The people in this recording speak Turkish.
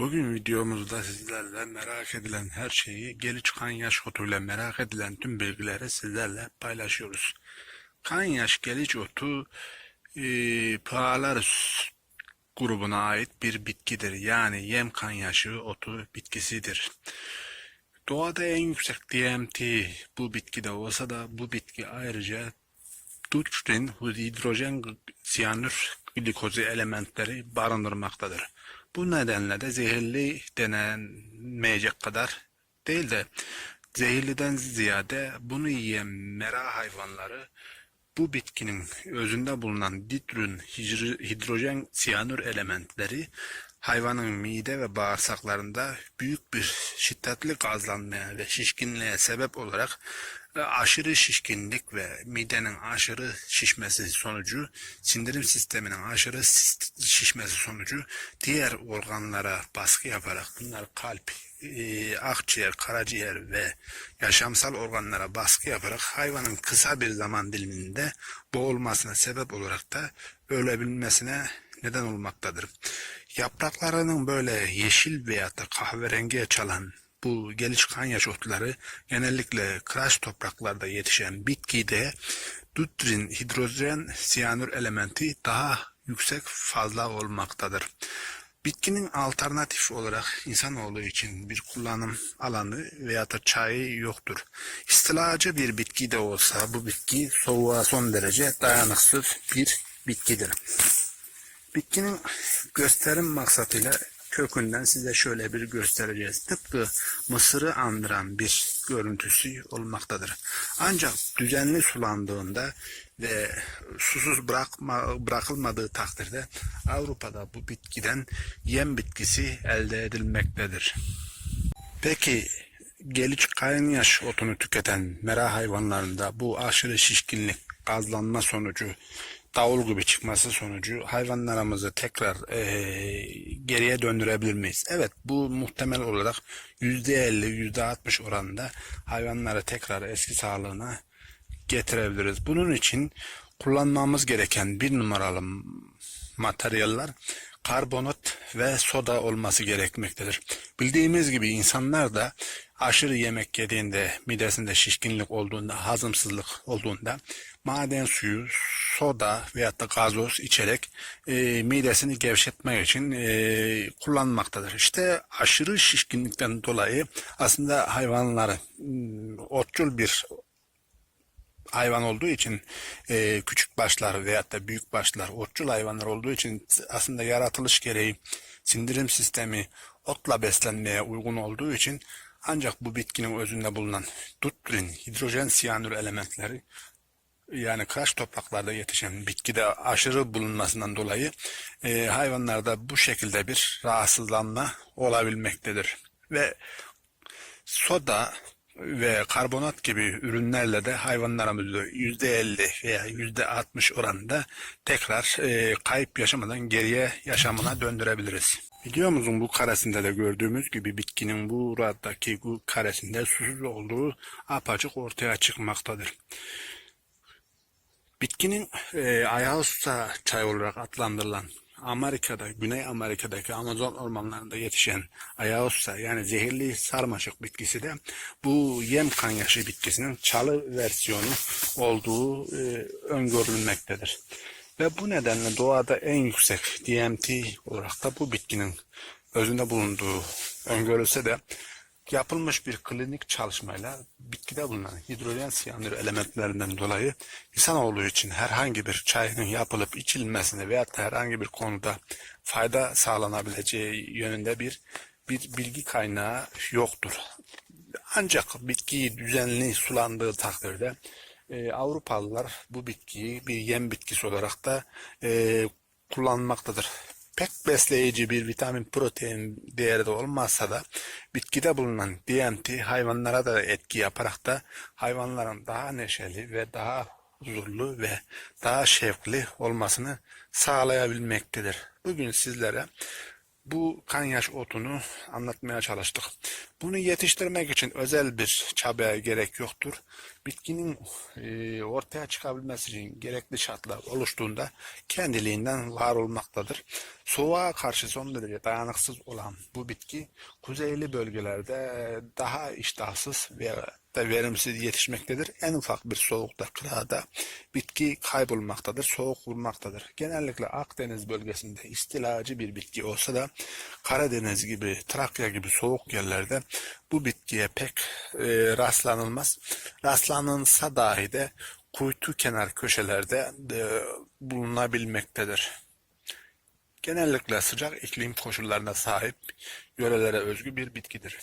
Bugün videomuzda sizlerle merak edilen her şeyi geliç kan yaş otuyla merak edilen tüm bilgileri sizlerle paylaşıyoruz. Kan yaş geliç otu e, Palaris grubuna ait bir bitkidir. Yani yem kan yaşı otu bitkisidir. Doğada en yüksek DMT bu bitkide olsa da bu bitki ayrıca Dutrin hidrojen siyanür glikozu elementleri barındırmaktadır. Bu nedenle de zehirli denenmeyecek kadar değil de zehirliden ziyade bunu yiyen mera hayvanları bu bitkinin özünde bulunan ditrün hidro- hidrojen siyanür elementleri hayvanın mide ve bağırsaklarında büyük bir şiddetli gazlanmaya ve şişkinliğe sebep olarak aşırı şişkinlik ve midenin aşırı şişmesi sonucu sindirim sisteminin aşırı şişmesi sonucu diğer organlara baskı yaparak bunlar kalp, e, akciğer, karaciğer ve yaşamsal organlara baskı yaparak hayvanın kısa bir zaman diliminde boğulmasına sebep olarak da ölebilmesine neden olmaktadır. Yapraklarının böyle yeşil veya da kahverengiye çalan bu gelişkan yaş otları genellikle kıraç topraklarda yetişen bitkide dutrin hidrojen siyanür elementi daha yüksek fazla olmaktadır. Bitkinin alternatif olarak insanoğlu için bir kullanım alanı veya da çayı yoktur. İstilacı bir bitki de olsa bu bitki soğuğa son derece dayanıksız bir bitkidir. Bitkinin gösterim maksatıyla kökünden size şöyle bir göstereceğiz. Tıpkı mısırı andıran bir görüntüsü olmaktadır. Ancak düzenli sulandığında ve susuz bırakma, bırakılmadığı takdirde Avrupa'da bu bitkiden yem bitkisi elde edilmektedir. Peki geliç kayın yaş otunu tüketen mera hayvanlarında bu aşırı şişkinlik, gazlanma sonucu, davul gibi çıkması sonucu hayvanlarımızı tekrar eee, geriye döndürebilir miyiz? Evet bu muhtemel olarak %50, %60 oranında hayvanları tekrar eski sağlığına getirebiliriz. Bunun için kullanmamız gereken bir numaralı materyaller karbonat ve soda olması gerekmektedir. Bildiğimiz gibi insanlar da aşırı yemek yediğinde, midesinde şişkinlik olduğunda, hazımsızlık olduğunda maden suyu, soda veyahut da gazoz içerek e, midesini gevşetmek için e, kullanmaktadır. İşte aşırı şişkinlikten dolayı aslında hayvanları otçul bir hayvan olduğu için e, küçük başlar veyahut da büyük başlar otçul hayvanlar olduğu için aslında yaratılış gereği sindirim sistemi otla beslenmeye uygun olduğu için ancak bu bitkinin özünde bulunan dutrin, hidrojen siyanür elementleri yani kıraç topraklarda yetişen bitkide aşırı bulunmasından dolayı e, hayvanlarda bu şekilde bir rahatsızlanma olabilmektedir. Ve soda ve karbonat gibi ürünlerle de hayvanlarımızı %50 veya %60 oranında tekrar e, kayıp yaşamadan geriye yaşamına döndürebiliriz. Videomuzun bu karesinde de gördüğümüz gibi bitkinin buradaki bu karesinde susuz olduğu apaçık ortaya çıkmaktadır. Bitkinin e, ayahuasca çay olarak adlandırılan Amerika'da, Güney Amerika'daki Amazon ormanlarında yetişen ayahuasca yani zehirli sarmaşık bitkisi de bu yem kanyaşı bitkisinin çalı versiyonu olduğu e, öngörülmektedir. Ve bu nedenle doğada en yüksek DMT olarak da bu bitkinin özünde bulunduğu öngörülse de yapılmış bir klinik çalışmayla bitkide bulunan hidrojen siyanür elementlerinden dolayı insanoğlu için herhangi bir çayın yapılıp içilmesine veya da herhangi bir konuda fayda sağlanabileceği yönünde bir bir bilgi kaynağı yoktur. Ancak bitkiyi düzenli sulandığı takdirde e, Avrupalılar bu bitkiyi bir yem bitkisi olarak da e, kullanmaktadır pek besleyici bir vitamin protein değeri de olmazsa da bitkide bulunan DMT hayvanlara da etki yaparak da hayvanların daha neşeli ve daha huzurlu ve daha şevkli olmasını sağlayabilmektedir. Bugün sizlere bu kanyaş otunu anlatmaya çalıştık. Bunu yetiştirmek için özel bir çabaya gerek yoktur. Bitkinin e, ortaya çıkabilmesi için gerekli şartlar oluştuğunda kendiliğinden var olmaktadır. Soğuğa karşı son derece dayanıksız olan bu bitki kuzeyli bölgelerde daha iştahsız ve da verimsiz yetişmektedir. En ufak bir soğukta, kırada bitki kaybolmaktadır, soğuk vurmaktadır. Genellikle Akdeniz bölgesinde istilacı bir bitki olsa da Karadeniz gibi, Trakya gibi soğuk yerlerde bu bitkiye pek e, rastlanılmaz. Rastlanılsa dahi de kuytu kenar köşelerde e, bulunabilmektedir. Genellikle sıcak iklim koşullarına sahip yörelere özgü bir bitkidir.